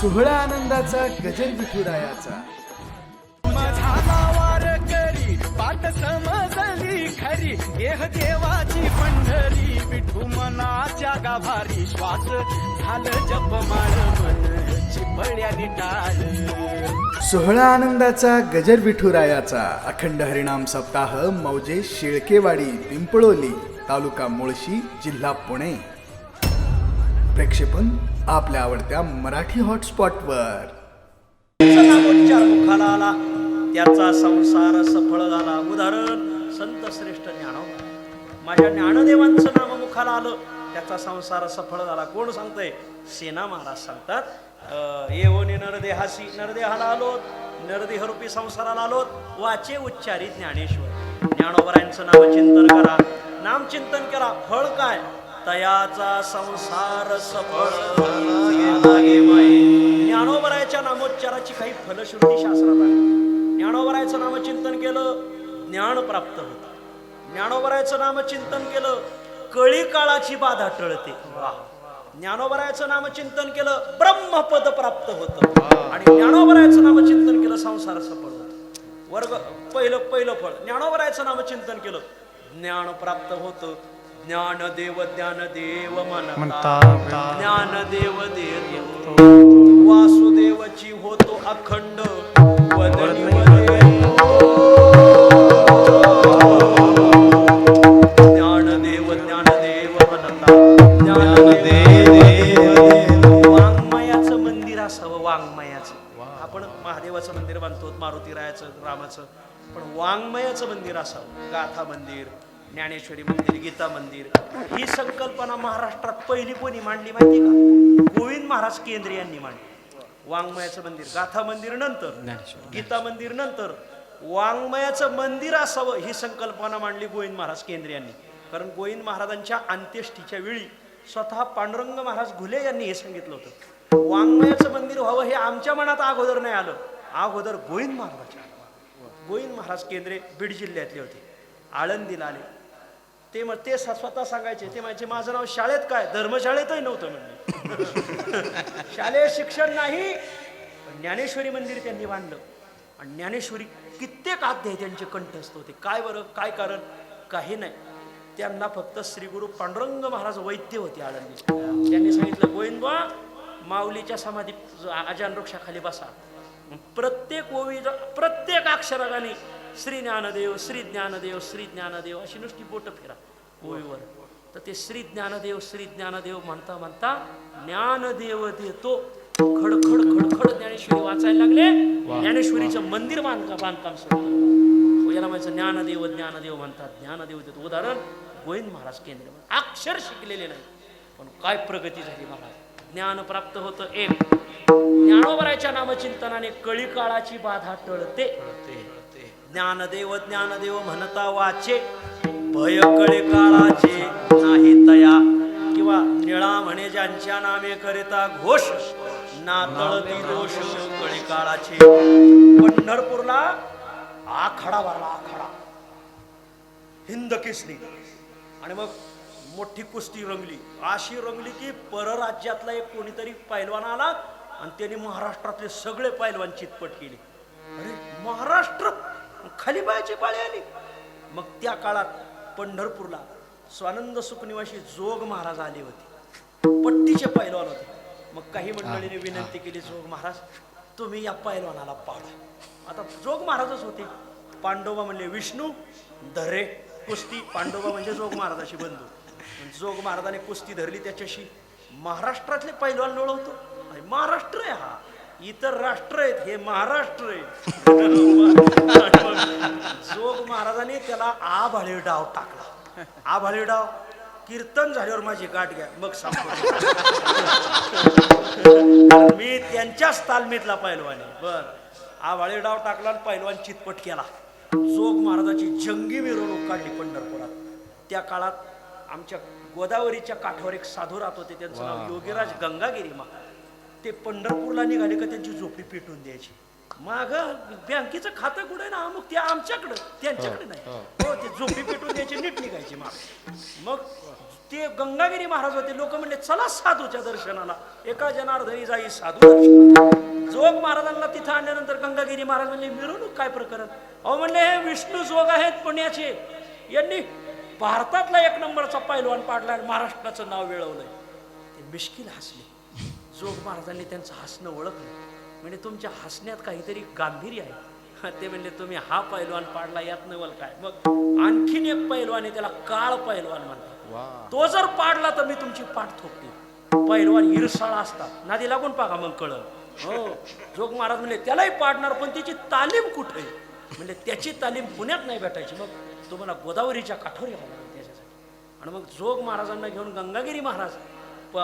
सोहळा आनंदाचा गजर विठुरायाचा. पाठ समजली खरी देह देवाची पंढरी विठू मनाच्या गाभारी श्वास झालं जप माळ मन चिपळ्याने टाळ. सोहळा आनंदाचा गजर विठुरायाचा. अखंड हरिणाम सप्ताह मौजे शेळकेवाडी पिंपळोली तालुका मुळशी जिल्हा पुणे. प्रेक्षेपण आपल्या आवडत्या मराठी हॉटस्पॉटवर. नामोच्चार मुखाला आला त्याचा संसार सफळ झाला. उदाहरण संत श्रेष्ठ ज्ञानो माझ्या ज्ञानदेवांचं नाम मुखाला आलं. त्याचा संसार सफळ झाला. कोण सांगतंय? सेना महाराज सांगतात. अं, नरदेहासी. नरदेहाला आलोत. नरदेहरूपी संसाराला आलोत. वाचे उच्चारी ज्ञानेश्वर. ज्ञानोबरायांचं नाम चिंतन करा. नाम चिंतन करा फळ काय? तयाचा संसार सफळ ज्ञानोबरायाच्या नामोच्चाराची काही फलश्रुती शास्त्रात आहे ज्ञानोबरायाचं नामचिंतन केलं ज्ञान प्राप्त होतं. ज्ञानोबरायाचं नामचिंतन केलं कळी काळाची बाधा टळते. वा. ज्ञानोबरायाचं नामचिंतन केलं ब्रह्मपद प्राप्त होतं. आणि ज्ञानोबरायाचं नामचिंतन केलं संसार सफळ होत. वर्ग पहिलं पहिलं फळ. ज्ञानोबरायाचं नामचिंतन केलं ज्ञान प्राप्त होतं. ज्ञानदेव ज्ञानदेव म्हणता. ज्ञानदेव देतो वासुदेवची होतो अखंड. ज्ञानदेव ज्ञानदेव म्हणता. ज्ञानदेव वाङ्मयाचं मंदिर असावं वाङ्मयाचं. आपण महादेवाचं मंदिर बांधतो मारुतीरायाचं रामाचं. पण वाङ्मयाचं मंदिर असावं गाथा मंदिर. ज्ञानेश्वरी मंदिर गीता मंदिर ही संकल्पना महाराष्ट्रात पहिली कोणी मांडली माहिती का? गोविंद महाराज केंद्रे यांनी मांडली. वाङ्मयाचं मंदिर गाथा मंदिर नंतर गीता मंदिर नंतर वाङ्मयाचं मंदिर असावं ही संकल्पना मांडली गोविंद महाराज केंद्रे यांनी. कारण गोविंद महाराजांच्या अंत्येष्टीच्या वेळी स्वतः पांडुरंग महाराज घुले यांनी हे सांगितलं होतं. वाङ्मयाचं मंदिर व्हावं हे आमच्या मनात अगोदर नाही आलं. अगोदर गोविंद महाराजाच्या गोविंद महाराज केंद्रे बीड जिल्ह्यातले होते. आळंदीला आले. ते मग ते स्वतः सांगायचे ते म्हणजे माझं नाव शाळेत काय? धर्मशाळेतही नव्हतं म्हणजे शालेय शिक्षण नाही पण ज्ञानेश्वरी मंदिर त्यांनी बांधलं. आणि ज्ञानेश्वरी कित्येक अध्याय त्यांचे कंठस्थ होते. काय बरं काय कारण? काही नाही. त्यांना फक्त श्री गुरु पांडुरंग महाराज वैद्य होते आळंदी. त्यांनी सांगितलं गोविंदबा माऊलीच्या समाधी अजान वृक्षाखाली बसा. प्रत्येक ओवी प्रत्येक अक्षराने श्री ज्ञानदेव श्री ज्ञानदेव श्री ज्ञानदेव अशी नुसती बोट फिरा ओवीवर तर ते श्री ज्ञानदेव श्री ज्ञानदेव म्हणता म्हणता ज्ञानदेव देतो. खडखड खडखड ज्ञानेश्वरी वाचायला लागले. ज्ञानेश्वरीचं मंदिर बांधका बांधकाम सुरू. हो, याला म्हणायचं ज्ञानदेव ज्ञानदेव म्हणतात. ज्ञानदेव देतो. उदाहरण गोविंद महाराज केंद्र. अक्षर शिकलेले नाही. पण काय प्रगती झाली महाराज? ज्ञान प्राप्त होतं एक. ज्ञानोबराच्या नामचिंतनाने कळी काळाची बाधा टळते. ज्ञानदेव ज्ञानदेव म्हणता वाचे. भय कळे काळाचे नाही तया. किंवा निळा म्हणे ज्यांच्या नामे करिता घोष नातळती दोष कळी काळाचे. पंढरपूरला आखाडा भरला आखाडा. हिंद केसरी. आणि मग मोठी कुस्ती रंगली. अशी रंगली की परराज्यातला एक कोणीतरी पैलवान आला आणि त्यांनी महाराष्ट्रातले सगळे पैलवान चितपट केले. अरे महाराष्ट्र खाली बायाची पाळी आली. मग त्या काळात पंढरपूरला स्वानंद सुखनिवासी जोग महाराज आले होते. पट्टीचे पैलवान होते. मग काही मंडळीने विनंती केली जोग महाराज तुम्ही या पैलवानाला पाडा आता जोग महाराजच होते. पांडोबा म्हणले विष्णू धरे कुस्ती. पांडोबा म्हणजे जोग महाराजाशी बंधू. जोग महाराजाने कुस्ती धरली त्याच्याशी. महाराष्ट्रातले पैलवान लोळवतो. महाराष्ट्र आहे हा. इतर राष्ट्र आहेत हे महाराष्ट्र आहे जोग महाराजाने त्याला आभाळी डाव टाकला. आभाळी डाव कीर्तन झाल्यावर माझी गाठ घ्या मग सांगतो. मी त्यांच्याच तालमीतला पैलवान बर. आभाळी डाव टाकला आणि पैलवान चितपट केला. जोग महाराजाची जंगी मिरवणूक काढली पंढरपुरात. त्या काळात आमच्या गोदावरीच्या काठावर एक साधू राहत होते. त्यांचं नाव योगीराज गंगागिरी मा ते पंढरपूरला निघाले का त्यांची झोपडी पेटून द्यायची. माग बँकेचं खातं कुठे ना मग ते आमच्याकडं त्यांच्याकडे नाही. हो. ते झोपडी पेटून द्यायची नीट निघायची महाराज मग ते गंगागिरी महाराज होते लोक म्हणले चला साधूच्या दर्शनाला. एका जनार्दनी जाई साधू जोग महाराजांना तिथं आणल्यानंतर गंगागिरी महाराज म्हणले मिरवणूक काय प्रकरण? अहो म्हणले हे विष्णू जोग आहेत पुण्याचे. यांनी भारतातला एक नंबरचा पैलवान पाडला आणि महाराष्ट्राचं नाव मिळवलंय ते मिश्किल हसले. जोग महाराजांनी त्यांचं हसणं ओळखलं. म्हणजे तुमच्या हसण्यात काहीतरी गांभीर्य आहे. ते म्हणले तुम्ही हा पैलवान पाडला यात नवल काय? मग आणखीन एक पैलवान आहे त्याला काळ पैलवान म्हणतात. तो जर पाडला तर मी तुमची पाठ ठोकते पैलवान इरसाळा असतात. नादी लागून पाहा मग कळलं. हो. जोग महाराज म्हणले त्यालाही पाडणार पण त्याची तालीम कुठे? म्हणजे त्याची तालीम पुण्यात नाही भेटायची. मग तुम्हाला गोदावरीच्या काठोर त्याच्यासाठी. आणि मग जोग महाराजांना घेऊन गंगागिरी महाराज प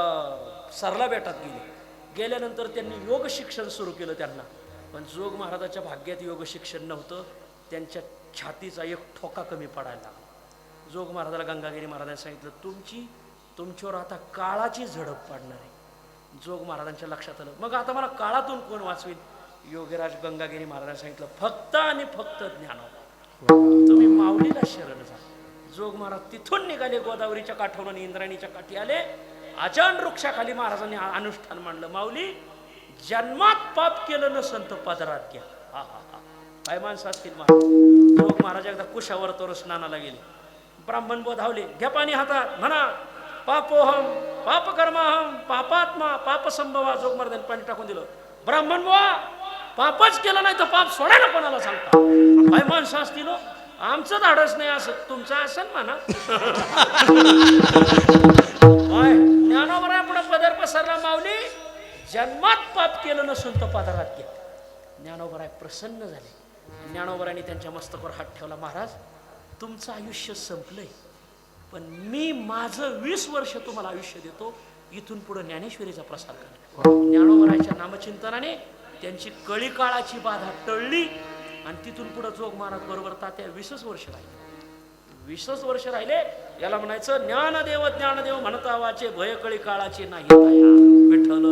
सरला बेटात गेले. गेल्यानंतर त्यांनी योग शिक्षण सुरू केलं त्यांना. पण जोग महाराजाच्या भाग्यात योग शिक्षण नव्हतं. त्यांच्या छातीचा एक ठोका कमी पडायला लागला. जोग महाराजाला गंगागिरी महाराजांनी सांगितलं तुमची तुमच्यावर आता काळाची झडप पडणार आहे. जोग महाराजांच्या लक्षात आलं मग आता मला काळातून कोण वाचवेल? योगीराज गंगागिरी महाराजांनी सांगितलं फक्त आणि फक्त ज्ञान तुम्ही माऊलीला शरण जा. जोग महाराज तिथून निघाले गोदावरीच्या काठावरून इंद्राणीच्या काठी आले. अजान वृक्षाखाली महाराजांनी अनुष्ठान मांडलं. माऊली जन्मात पाप केलं न संत पदरात घ्या. हा हा हा. काय माणसं? असतील महाराज हो, महाराज एकदा कुशावर तर स्नानाला गेले. ब्राह्मण बोधावले घ्या पाणी हातात म्हणा पापोहम पाप कर्माहम पापात्मा पाप संभवा जोग महाराजांनी पाणी टाकून दिलं. ब्राह्मण बुवा पापच केलं नाही तर पाप सोडायला कोणाला सांगता? काय माणसं असतील हो? आमचं धाडस नाही असं तुमचं असं म्हणा. ज्ञानावर पुढे पदर पसरला माऊली. जन्मात पाप केलं नसून तर पदरात गेला. ज्ञानोबराय प्रसन्न झाले. ज्ञानोबराने त्यांच्या मस्तकावर हात ठेवला महाराज तुमचं आयुष्य संपलंय. पण मी माझं वीस वर्ष तुम्हाला आयुष्य देतो. इथून पुढे ज्ञानेश्वरीचा प्रसार करा. ज्ञानोबरायच्या नामचिंतनाने त्यांची कळी काळाची बाधा टळली आणि तिथून पुढे जोग महाराज बरोबर तात्या वीसच वर्ष राहिली वीसच वर्ष राहिले याला म्हणायचं ज्ञानदेव ज्ञानदेव म्हणता वाचे भयकळी काळाची नाही विठ्ठल.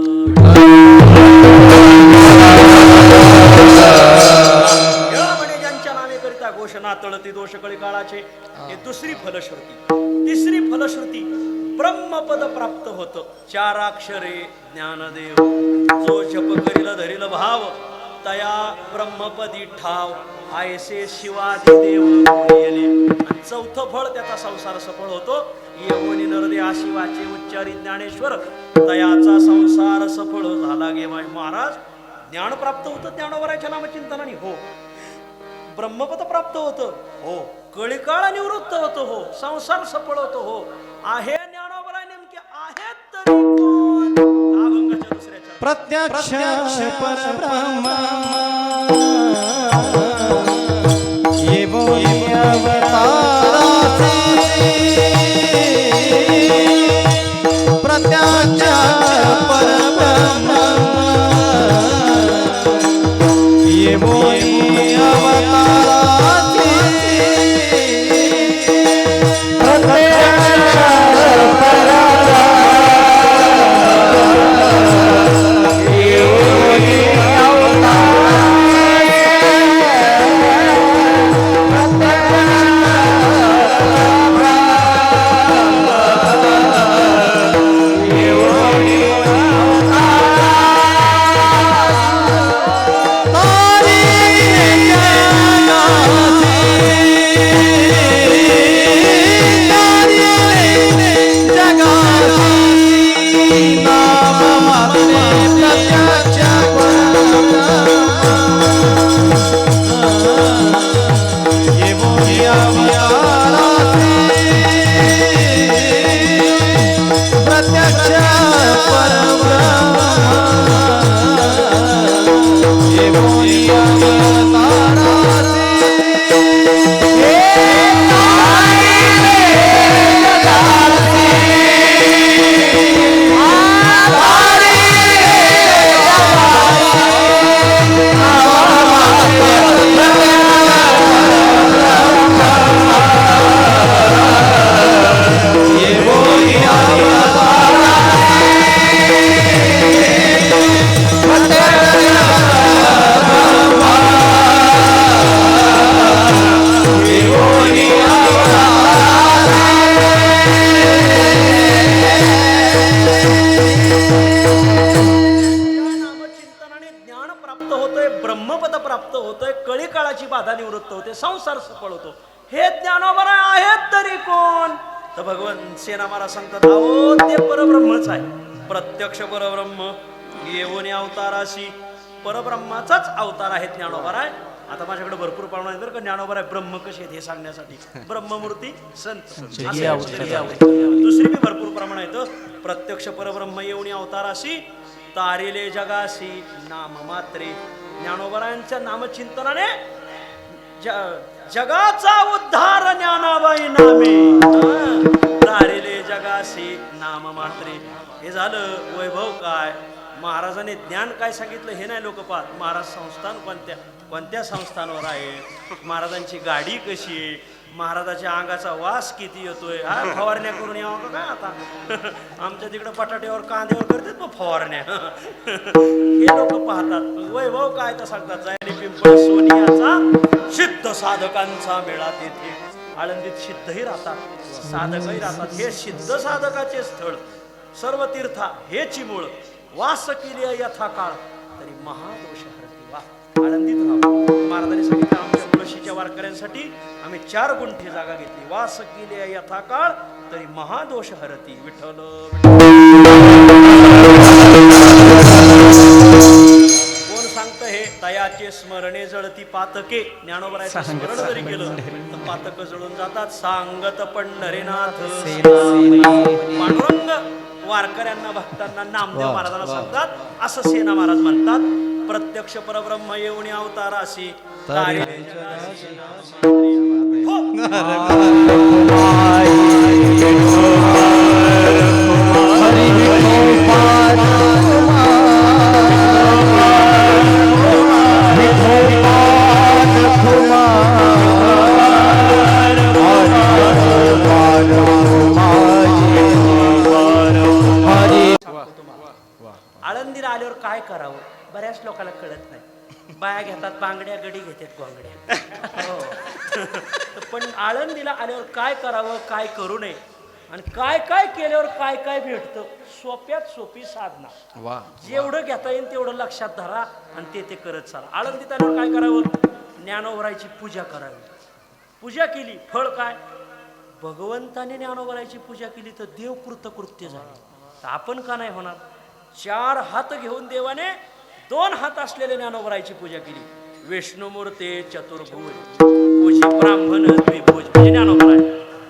ज्यांच्या नावे करिता घोषणा तळती दोष कळी काळाचे हे दुसरी फलश्रुती. तिसरी फलश्रुती ब्रह्मपद प्राप्त होत. चाराक्षरे ज्ञानदेव जो जप करील धरील भाव तया ब्रह्मपदी ठाव. आयसे शिवादी देव येले चौथं फळ त्याचा संसार सफळ होतो. येवनी नरदे आशिवाचे उच्चारी ज्ञानेश्वर. दयाचा संसार सफळ झाला गे महाराज. ज्ञान प्राप्त होतं ज्ञानोबराच्या नामचिंतनाने. हो. ब्रह्मपद प्राप्त होतं. हो. कळिकाळ निवृत्त होतो. हो. संसार सफळ होतो. हो. आहे ज्ञानोबराय नेमके आहेत प्रत्यक्ष परब्रह्मा. सेना महाराज सांगतात अहो ते परब्रह्मच आहे. प्रत्यक्ष परब्रह्म येऊन अवताराशी. परब्रह्माचाच अवतार आहे ज्ञानोबर आहे आता माझ्याकडे भरपूर प्रमाण आहेत बरं का. ज्ञानोबर आहे ब्रह्म कसे आहेत हे सांगण्यासाठी. ब्रह्ममूर्ती संत आहे. दुसरी बी भरपूर प्रमाण आहेत. प्रत्यक्ष परब्रह्म येऊन अवताराशी. तारिले जगाशी नाम मात्रे ज्ञानोबरायांच्या नामचिंतनाने जगाचा उद्धार ज्ञानाबाई नामे. हं. जगासी नाम मात्रे. हे झालं वैभव काय? महाराजांनी ज्ञान काय सांगितलं हे नाही लोक पाहत महाराज संस्थान कोणत्या कोणत्या संस्थांवर आहे? महाराजांची गाडी कशी आहे? महाराजाच्या अंगाचा वास किती येतोय? हा फवारण्या करून यावं का काय आता? आमच्या तिकडे बटाट्यावर कांद्यावर करतात मग फवारण्या. हे लोक पाहतात. वैभव काय तर सांगतात. जायने पिंपळ सोनियाचा सिद्ध साधकांचा मेळा तेथे. आळंदीत सिद्धही राहतात साधकही राहतात. हे सिद्ध साधकाचे स्थळ सर्व तीर्था हे चिमूळ वास केली यथा काळ. तरी महादोष हरती वा. आळंदीत राहू. महाराजांनी सांगितलं आमच्या तुळशीच्या वारकऱ्यांसाठी आम्ही चार गुंठी जागा घेतली. वास केली यथा काळ तरी महादोष हरती विठ्ठल. हे तयाचे स्मरणे जळती पातके. ज्ञानोबरायचं स्मरण जरी केलं तर पातक जळून जातात. सांगत पंढरीनाथ. पांडुरंग वारकऱ्यांना भक्तांना नामदेव महाराजांना सांगतात. असं सेना महाराज म्हणतात. प्रत्यक्ष परब्रह्म येऊन अवताराशी हो. घेतात बांगड्या गडी घेतात गोंगड्या हो. पण आळंदीला आल्यावर काय करावं काय करू नये आणि काय काय केल्यावर काय काय भेटतं सोप्यात सोपी साधना. वा जेवढं घेता येईल तेवढं लक्षात धरा आणि ते ते करत चाला. आळंदीत आल्यावर काय करावं? ज्ञानोबरायची पूजा करावी. पूजा केली फळ काय? भगवंताने ज्ञानोबरायची पूजा केली तर देव कृतकृत्य झाले. तर आपण का नाही होणार? चार हात घेऊन देवाने दोन हात असलेल्या ज्ञानोबरायची पूजा केली. विष्णुमूर्ते चतुर्भुज पूजी ब्राह्मण द्विभुज. म्हणजे ज्ञानोबराय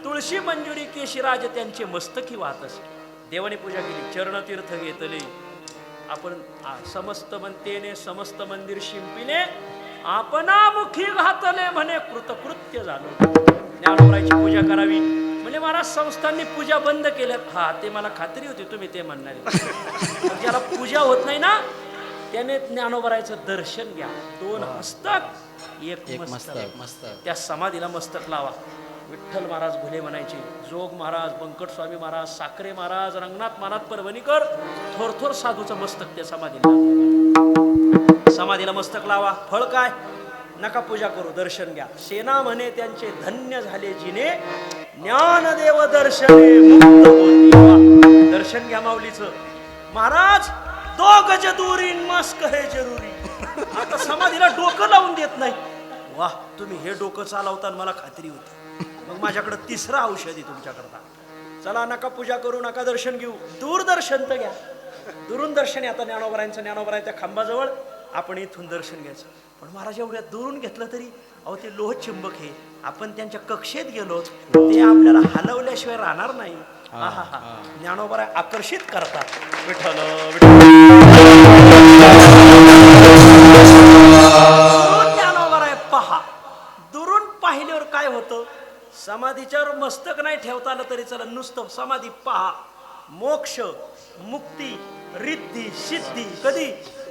तुळशी मंजुरी केशिराज त्यांचे मस्तकी वाहत असे. देवाने पूजा केली चरणतीर्थ घेतले. आपण समस्त मनतेने समस्त मंदिर शिंपिले आपणामुखी घातले म्हणे कृतकृत्य झालो ज्ञानोबरायची पूजा करावी. म्हणजे महाराज संस्थांनी पूजा बंद केल्या हा ते मला खात्री होती तुम्ही ते म्हणणारे. ज्याला पूजा होत नाही ना त्याने ज्ञानोबरायचं दर्शन घ्या. दोन हस्तक एक मस्तक. त्या समाधीला मस्तक लावा. विठ्ठल महाराज भुले म्हणायचे जोग महाराज बंकट स्वामी महाराज साखरे महाराज रंगनाथ महाराज परभणीकर थोर थोर साधूचं मस्तक त्या समाधीला समाधीला मस्तक लावा. फळ काय? नका पूजा करू दर्शन घ्या. सेना म्हणे त्यांचे धन्य झाले जिने. ज्ञानदेव दर्शने मुक्त. दर्शन घ्या माऊलीचं. महाराज दो गज दुरी मस्क हे जरुरी. आता समाधीला डोकं लावून देत नाही वा तुम्ही हे डोकं चालवताना मला खात्री होती. मग माझ्याकडे तिसरं औषध आहे तुमच्याकरता. चला नका पूजा करू नका दर्शन घेऊ. दूरदर्शन तर घ्या. दुरून दर्शन आता ज्ञानोबरायांचं ज्ञानोबराय त्या खांबाजवळ. आपण इथून दर्शन घ्यायचं. पण महाराज एवढ्या दुरून घेतलं तरी अहो ते लोह चुंबक हे आपण त्यांच्या कक्षेत गेलो ते आपल्याला हलवल्याशिवाय राहणार नाही. आहाहा. ज्ञानोबराय आकर्षित करतात. विठ्ठल विठ्ठल. पहा. दुरून पाहिल्यावर काय होतं? समाधीच्यावर मस्तक नाही ठेवता आलं तरी चला नुसतं समाधी पहा. मोक्ष मुक्ती रिद्धी सिद्धी कधी?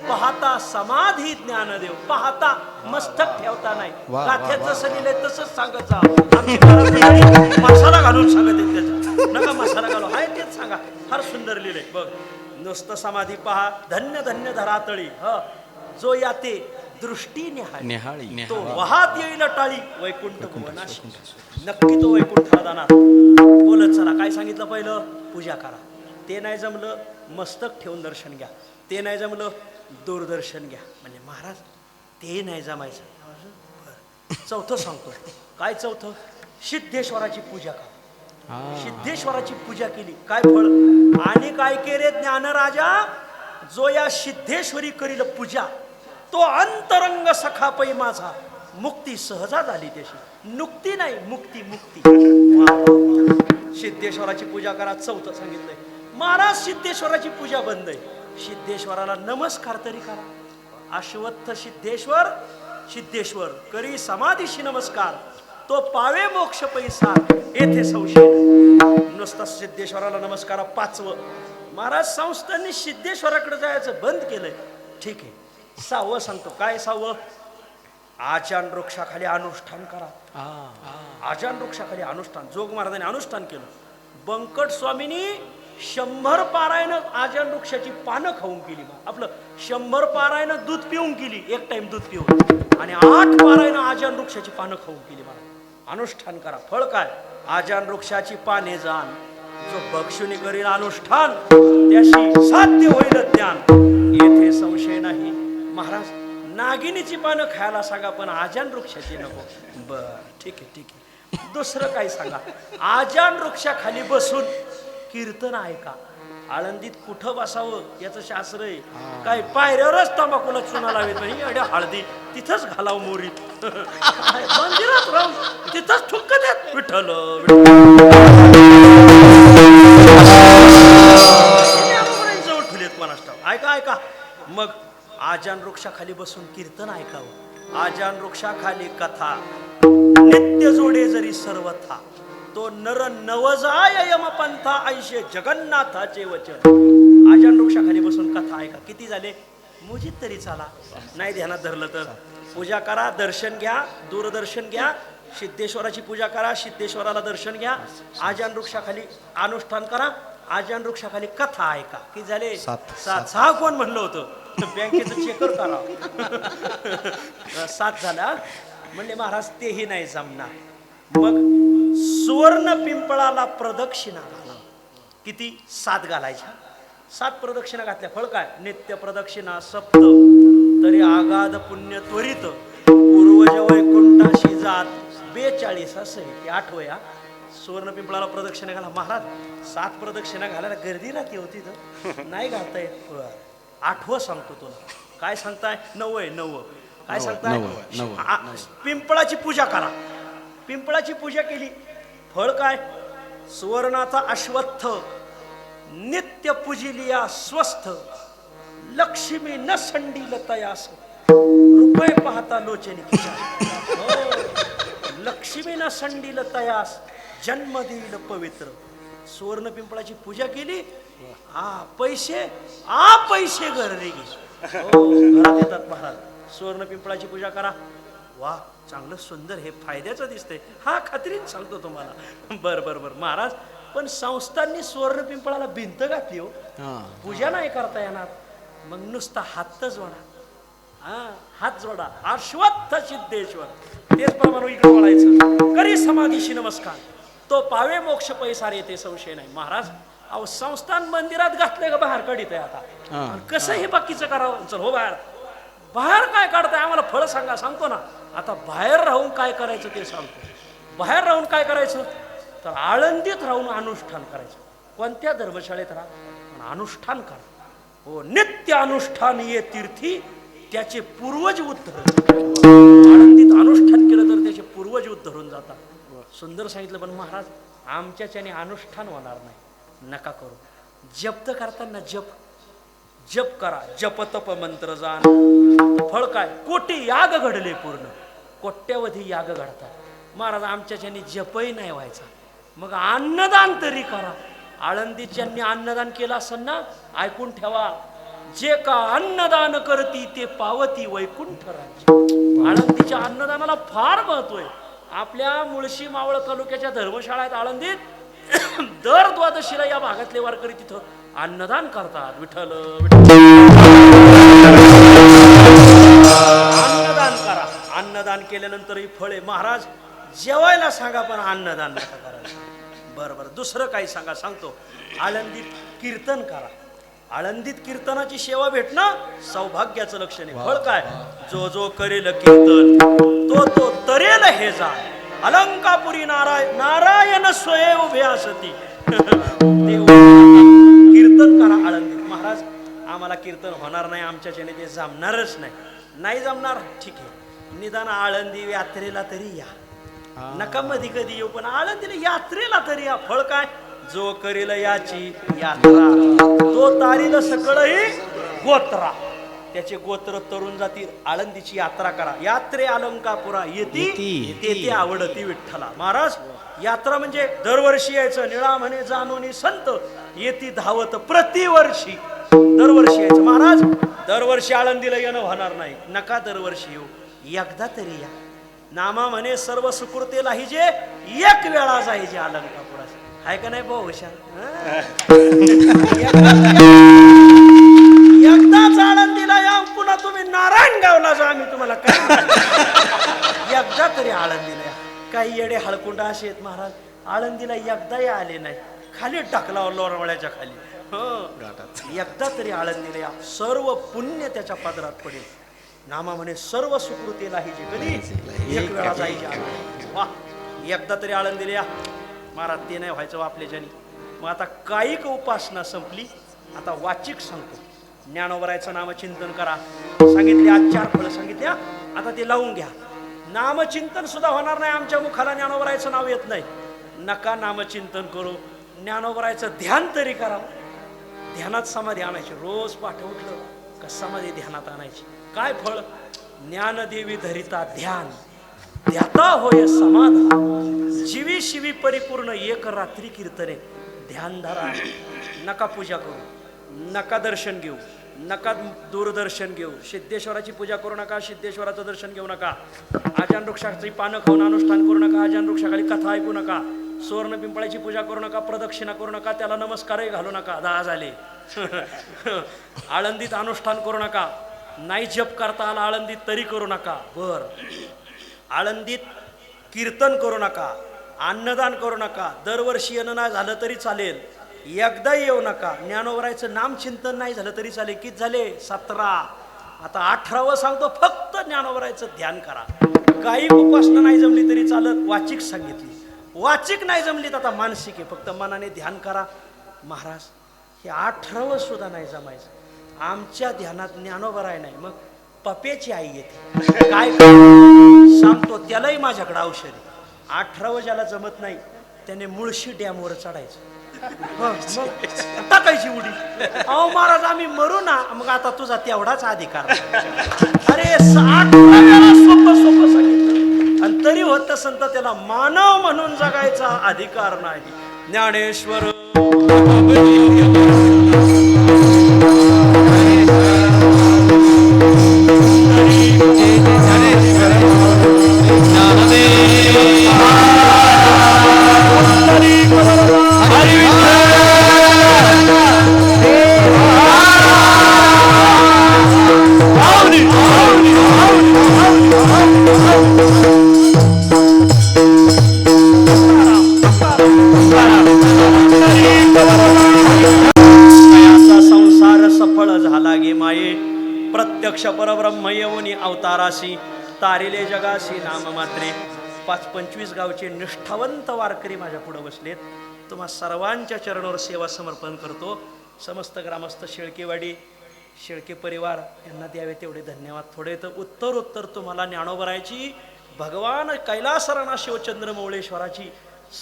पाहता समाधी ज्ञानदेव पाहता मस्तक ठेवता नाही. गाथ्यात. जसं लिहिलंय तसंच सांगत जा आमची मसाला घालून सांगत त्याच्यात नका मसाला घालू. हाय तेच सांगा. फार सुंदर लिहिलंय बघ. नुसतं समाधी पहा. धन्य धन्य धरातळी. ह. जो याते दृष्टी निहाळी. निहाळी तो वाहात येईल टाळी वैकुंठ भुवनाशी. नक्की तो जाणार बोलत चला. काय सांगितलं पहिलं? पूजा करा. ते नाही जमलं मस्तक ठेवून दर्शन घ्या. ते नाही जमलं दूरदर्शन घ्या. म्हणजे महाराज ते नाही जमायचं. चौथं सांगतो. काय चौथं? सिद्धेश्वराची पूजा करा. सिद्धेश्वराची पूजा केली. काय फळ? आणि काय केले ज्ञानराजा? जो या सिद्धेश्वरी करील पूजा तो अंतरंग सखापै माझा. मुक्ती सहजा झाली त्याशी नुक्ती नाही मुक्ती मुक्ती. सिद्धेश्वराची पूजा करा चौथं सांगितलंय. महाराज सिद्धेश्वराची पूजा बंद आहे. सिद्धेश्वराला नमस्कार तरी करा. अश्वत्थ सिद्धेश्वर सिद्धेश्वर करी समाधीशी नमस्कार. तो पावे मोक्ष पैसा. येथे संशय. नुसता सिद्धेश्वराला नमस्कार पाचवं. महाराज संस्थांनी सिद्धेश्वराकडे जायचं बंद केलंय. ठीक आहे. सहावं सांगतो. काय सहावं? आचान वृक्षाखाली अनुष्ठान करा. आचान वृक्षाखाली अनुष्ठान. जोग महाराजांनी अनुष्ठान केलं. बंकट स्वामींनी शंभर पारायण आजान वृक्षाची पानं खाऊन केली. आपलं शंभर पारायण दूध पिऊन केली. एक टाइम दूध पिऊन. आणि आठ पारायण आजान वृक्षाची पानं खाऊन केली मला अनुष्ठान करा. फळ काय? आजान वृक्षाची पाने जाण. जो बक्षुनी करील अनुष्ठान त्याशी साध्य होईल ज्ञान. येथे संशय नाही. महाराज नागिनीची पानं खायला सांगा पण आजान वृक्षाची नको. बर ठीक आहे ठीक आहे. दुसरं काय सांगा? आजान वृक्षाखाली बसून कीर्तन ऐका. आळंदीत कुठं बसावं याचं शास्त्र आहे. काय पायऱ्यावरच तंबाखूला चुना लावेत. नाही हळदी तिथंच घालाव मोरी. मंदिरात राहून तिथंच ठुंक देत विठ्ठल जवळ ठुलेत मनाष्टाव ऐका ऐका. मग आजान वृक्षाखाली बसून कीर्तन ऐकावं. आजान वृक्षाखाली कथा. नित्य जोडे जरी सर्वथा तो नर नवजाय यमपंथा ऐशे जगन्नाथाचे वचन. आजान वृक्षाखाली बसून कथा ऐका. किती झाले? मुजीत तरी चाला. नाही ध्यानात धरलं तर? पूजा करा दर्शन घ्या दूरदर्शन घ्या सिद्धेश्वराची पूजा करा सिद्धेश्वराला दर्शन घ्या. आजान वृक्षाखाली अनुष्ठान करा. आजान वृक्षाखाली कथा ऐका. किती झाले? सात. सात. सहा कोण म्हणलं होतं? बँकेचं चेकर करा. सात झाला म्हणले महाराज तेही नाही जमणार. मग सुवर्ण पिंपळाला प्रदक्षिणा घाला. किती? सात घालायच्या. सात प्रदक्षिणा घातल्या. फळ काय? नित्य प्रदक्षिणा सप्त. तरी आगाध पुण्य त्वरित. पूर्वज वैकुंठाशी जात. बेचाळीस असं ते आठवं या सुवर्ण पिंपळाला प्रदक्षिणा घाला. महाराज सात प्रदक्षिणा घालायला गर्दी राहते होती तर नाही घालता येत. बरं. आठवं सांगतो तुला. काय सांगताय? नऊ आहे नऊ काय सांगताय? पिंपळाची पूजा करा. पिंपळाची पूजा केली. फळ काय? सुवर्णाचा अश्वत्थ. नित्य पूजिलिया स्वस्थ. लक्ष्मी न संडील तयास. रुपये पाहता लोचनी हो. लक्ष्मी न संडील तयास. जन्म देईल पवित्र. सुवर्ण पिंपळाची पूजा केली. आ पैसे आ पैसे घर हो, घरात येतात महाराज. सुवर्ण पिंपळाची पूजा करा. वा चांगलं सुंदर. हे फायद्याचं दिसतंय. हा खात्रीन सांगतो तुम्हाला. बर बर बर. महाराज पण संस्थांनी सुवर्ण पिंपळाला भिंत घातली हो. पूजा नाही करता येणार. मग नुसता हातच जोडा. हा हात जोडा. अश्वत्थ सिद्धेश्वर. तेच प्रमाणे इकडे वळायचं करी समाधीशी नमस्कार. तो पावे मोक्ष पैसार येते संशय नाही. महाराज अहो संस्थान मंदिरात घातले का बाहेर काढित आहे आता? कसं हे बाकीचं करावं? चल हो बाहेर. बाहेर काय काढताय? आम्हाला फळ सांगा. सांगतो ना. आता बाहेर राहून काय करायचं ते सांगतो. बाहेर राहून काय करायचं? तर आळंदीत राहून अनुष्ठान करायचं. कोणत्या धर्मशाळेत राहा? पण अनुष्ठान करा. हो नित्य अनुष्ठान ये तीर्थी त्याचे पूर्वज उद्धर आनंदीत अनुष्ठान केलं तर त्याचे पूर्वज उद्धरून जातात. सुंदर सांगितलं पण महाराज आमच्याच्याने अनुष्ठान होणार नाही. नका करू. जप तर करताना जप. जप करा. जप तप मंत्र जाण. फळ काय? कोटी याग घडले पूर्ण. कोट्यावधी याग घडतात. महाराज आमच्याच्याने जपही नाही व्हायचा. मग अन्नदान तरी करा. आळंदीत ज्यांनी अन्नदान केलं असं ना ऐकून ठेवा. जे का अन्नदान करती ते पावती वैकुंठ राज्य आळंदीच्या अन्नदानाला फार महत्त्व आहे. आपल्या मुळशी मावळ तालुक्याच्या धर्मशाळा आहेत आळंदीत. दर द्वादशीला या भागातले वारकरी तिथं अन्नदान करतात. विठ्ठल विठ्ठल. अन्नदान करा. अन्नदान केल्यानंतरही फळे. महाराज जेवायला सांगा पण अन्नदान नका करायचं बरं बरं. दुसरं काही सांगा सांगतो. आळंदीत कीर्तन करा. आळंदीत कीर्तनाची सेवा भेटणं सौभाग्याचं लक्षण आहे. फळ काय? जो जो करेल कीर्तन तो तो तरेल हे जा अलंकापुरी नारायण नारायण स्वयं उभे असती कीर्तन करा आळंदीत. महाराज आम्हाला कीर्तन होणार नाही आमच्याच्याने ते जमणारच नाही. नाही जमणार? ठीक आहे. निदान आळंदी यात्रेला तरी या. नका मधी कधी येऊ पण आळंदीला यात्रेला तरी या फळ काय? जो करेल याची यात्रा. तो तारील सकळही गोत्रा. त्याचे गोत्र तरुण जातील आळंदीची यात्रा करा. यात्रे अलंकापुरा येती येती. आवडती विठ्ठला. महाराज यात्रा म्हणजे दरवर्षी यायचं निळा म्हणे जाणून संत येती धावत प्रतिवर्षी. दरवर्षी यायचं. महाराज दरवर्षी आळंदीला येणं होणार नाही. नका दरवर्षी येऊ. एकदा तरी या. नामा म्हणे सर्व सुकृतेला ही जे एक वेळा जायचे अलंकापुरास आहे का नाही भाऊ हुशार? हं? एकदाच आळंदीला या पुन्हा तुम्ही नारायण गावला जा आम्ही तुम्हाला काय? एकदा तरी आळंदीला या. काही येडे हळकुंडा असे आहेत महाराज. आळंदीला एकदाही आले नाही. खाली टाकला लोरवळ्याच्या खाली. हं. एकदा तरी आळंदीला या. सर्व पुण्य त्याच्या पदरात पडेल. नामा म्हणे सर्व सुकृतीला ही जे कधी एक वेळा जायची वा एकदा तरी आळंदीला या महाराज ते नाही व्हायचं आपल्याच्यानी मग आता कायिक उपासना संपली. आता वाचिक सांगतो ज्ञानोबरायचं नामचिंतन करा. सांगितले आज चार फळं सांगितले हा. आता ते लावून घ्या. नामचिंतन सुद्धा होणार नाही. आमच्या मुखाला ज्ञानोबरायचं नाव येत नाही. नका नामचिंतन करू. ज्ञानोबरायचं ध्यान तरी करा ध्यानात समाधी आणायची. रोज पाठ उठलं. का ध्यानात आणायची? काय फळ? ज्ञानदेवी धरिता ध्यान. ध्याता होय समाधान. जीवी शिवी परिपूर्ण एक रात्री कीर्तने. ध्यान धरा नका पूजा करू. नका दर्शन घेऊ. नका दूरदर्शन घेऊ. सिद्धेश्वराची पूजा करू नका सिद्धेश्वराचं दर्शन घेऊ नका. आजान वृक्षाची पानं खाऊन अनुष्ठान करू नका आजान वृक्षाखाली कथा ऐकू नका. सुवर्ण पिंपळाची पूजा करू नका प्रदक्षिणा करू नका त्याला नमस्कारही घालू नका. दहा झाले. आळंदीत अनुष्ठान करू नका. नाही जप करता आला आळंदीत तरी करू नका. बर. आळंदीत कीर्तन करू नका. अन्नदान करू नका. दरवर्षी येणं नाही झालं तरी चालेल. एकदा येऊ नका. ज्ञानोबरायचं नाम चिंतन नाही झालं तरी चालेल. किती झाले? सतरा. आता अठरावं सांगतो. फक्त ज्ञानोबरायचं ध्यान करा. काही उपासना नाही जमली तरी चालत. वाचिक सांगितली. वाचिक नाही जमली तर आता मानसिक आहे. फक्त मनाने ध्यान करा. महाराज हे अठरावं सुद्धा नाही जमायचं. आमच्या ध्यानात ज्ञानोबराय नाही. मग पपेची आई येते. काय सांगतो त्यालाही माझ्याकडे औषध आहे. अठरावं ज्याला जमत नाही त्याने मुळशी डॅमवर चढायचं. टाकायची उडी? अहो महाराज आम्ही मरू ना मग आता तुझा तेवढाच अधिकार. अरे सोपं सोपं सांगितलं. आणि तरी होत संत त्याला मानव म्हणून जगायचा अधिकार नाही. ज्ञानेश्वर तारिले जगाशी नाम मात्रे पाच पंचवीस गावचे निष्ठावंत वारकरी माझ्या पुढे बसलेत. तुम्हा सर्वांच्या चरणावर सेवा समर्पण करतो. समस्त ग्रामस्थ शेळकेवाडी शेळके परिवार यांना द्यावे तेवढे धन्यवाद. थोडे तर उत्तर उत्तर तुम्हाला ज्ञानोबरायची भगवान कैलासरणा शिवचंद्र मौळेश्वराची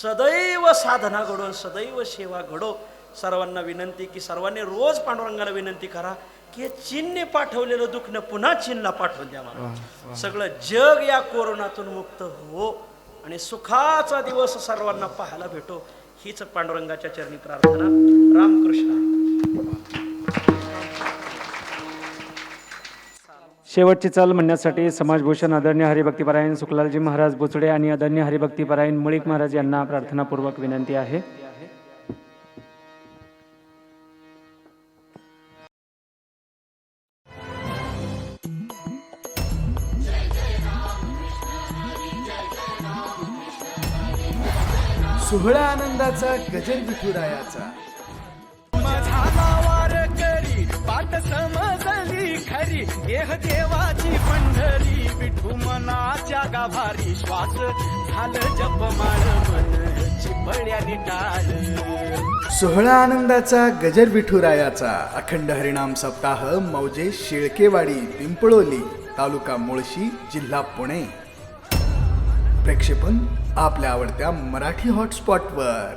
सदैव साधना घडो सदैव सेवा घडो. सर्वांना विनंती की सर्वांनी रोज पांडुरंगाला विनंती करा. की हे चीनने पाठवलेलं दुखणं पुन्हा चीनला पाठवून द्या मला. सगळं जग या कोरोनातून मुक्त हो आणि सुखाचा दिवस सर्वांना पाहायला भेटो. हीच पांडुरंगाच्या चरणी प्रार्थना. रामकृष्ण. शेवटची चाल म्हणण्यासाठी समाजभूषण आदरणीय हरिभक्तीपरायण सुखलालजी महाराज बोचडे आणि आदरणीय हरिभक्तीपरायण मुळीक महाराज यांना प्रार्थनापूर्वक विनंती आहे. सोहळा आनंदाचा गजर विठुरायाचा. झाला करी समजली खरी देह देवाची पंढरी विठू मनाच्या गाभारी श्वास झालं जपमाळ मन चिपळ्याने टाळ सोहळा आनंदाचा गजर विठुरायाचा. अखंड हरिणाम सप्ताह मौजे शेळकेवाडी पिंपळोली तालुका मुळशी जिल्हा पुणे. प्रक्षेपण आपल्या आवडत्या मराठी हॉटस्पॉटवर